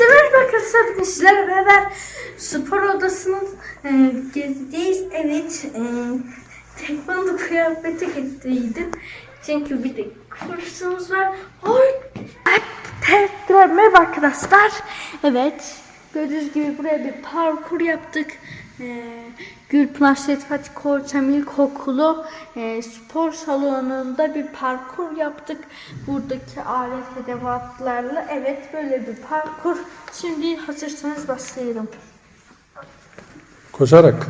Merhaba arkadaşlar. Sizlerle beraber spor odasının e, gezideyiz. Evet. E, tekvando kıyafeti getirdim. Çünkü bir de kursumuz var. Oy. Tekrar merhaba arkadaşlar. Evet. Gördüğünüz gibi buraya bir parkur yaptık. E, Gülpınar Şehit Fatih Korçam İlkokulu e, spor salonunda bir parkur yaptık. Buradaki alet edevatlarla. Evet böyle bir parkur. Şimdi hazırsanız başlayalım. Koşarak.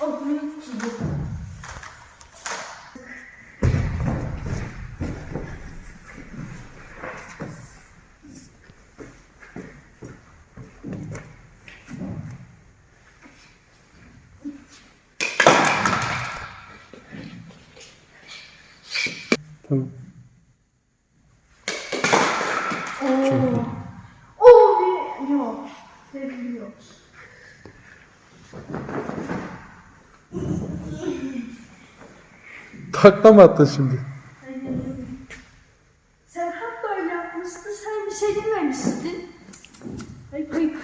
O büyük gibi. Tamam. Oo. Oo bir yok. Seviyor. Takla mı attın şimdi? Sen hatta öyle yapmıştın. Sen bir şey dememiştin. Ay ay.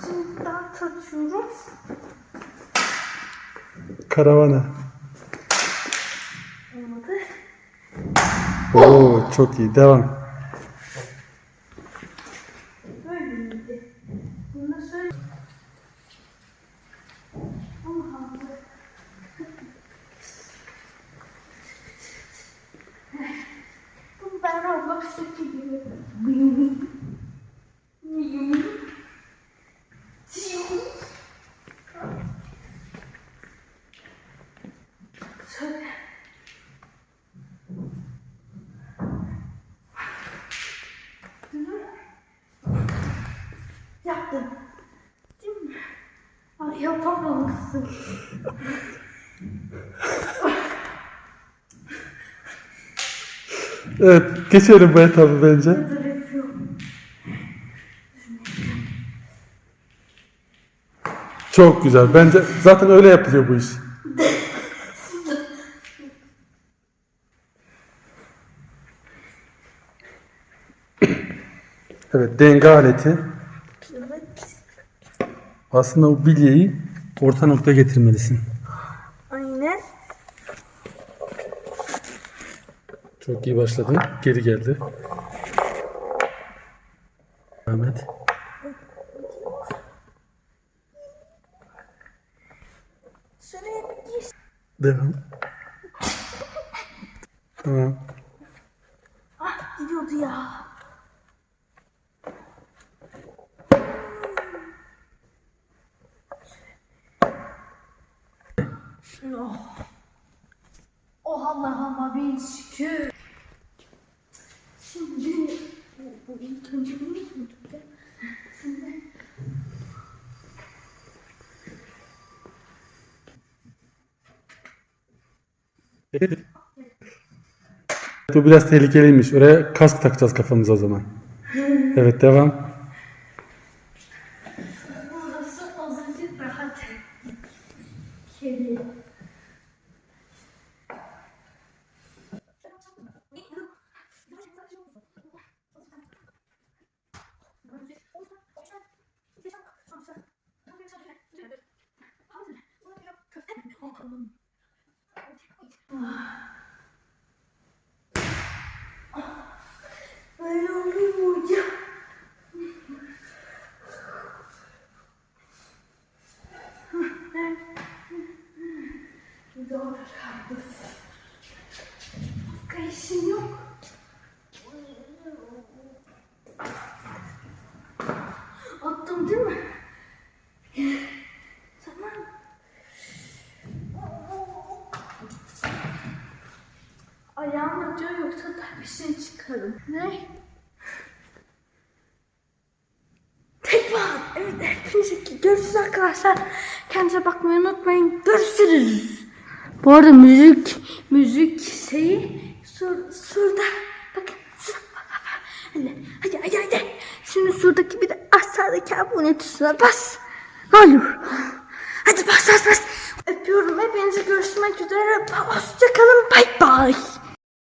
Şimdi daha tatıyorum. Karavana. Olmadı. Oo çok iyi. Devam. Böyle miydi? Bunu da söyle. Allah Allah. Bu ben Roblox'taki gibi. Söyle. Yaptım. Değil mi? Ay yapamamışsın. Evet geçelim bu etabı bence. Çok güzel. Bence zaten öyle yapılıyor bu iş. Evet denge aleti. Aslında o bilyeyi orta noktaya getirmelisin. Aynen. Çok iyi başladın. Geri geldi. Ahmet. Devam. Tamam. Ah gidiyordu ya. Oh. Oh Allah'ıma bin şükür. Şimdi bu ilk önce bunu mu tutacağım? Şimdi Bu biraz tehlikeliymiş. Oraya kask takacağız kafamıza o zaman. Evet devam. burası azıcık rahat. Kedi. Değil mi? Tamam. Ayağım acıyor yoksa da bir şey çıkarım. Ne? Tekrar. Evet hepinize görüşürüz arkadaşlar. Kendinize bakmayı unutmayın. Görüşürüz. Bu arada müzik müzik şeyi Sur, surda. Bakın. Sur, hadi, hadi, hadi. Şimdi surdaki bir de aşağıdaki abone tuşuna bas. Olur. Hadi bas bas bas. Öpüyorum hepinizi görüşmek üzere. Hoşçakalın. Bay bay.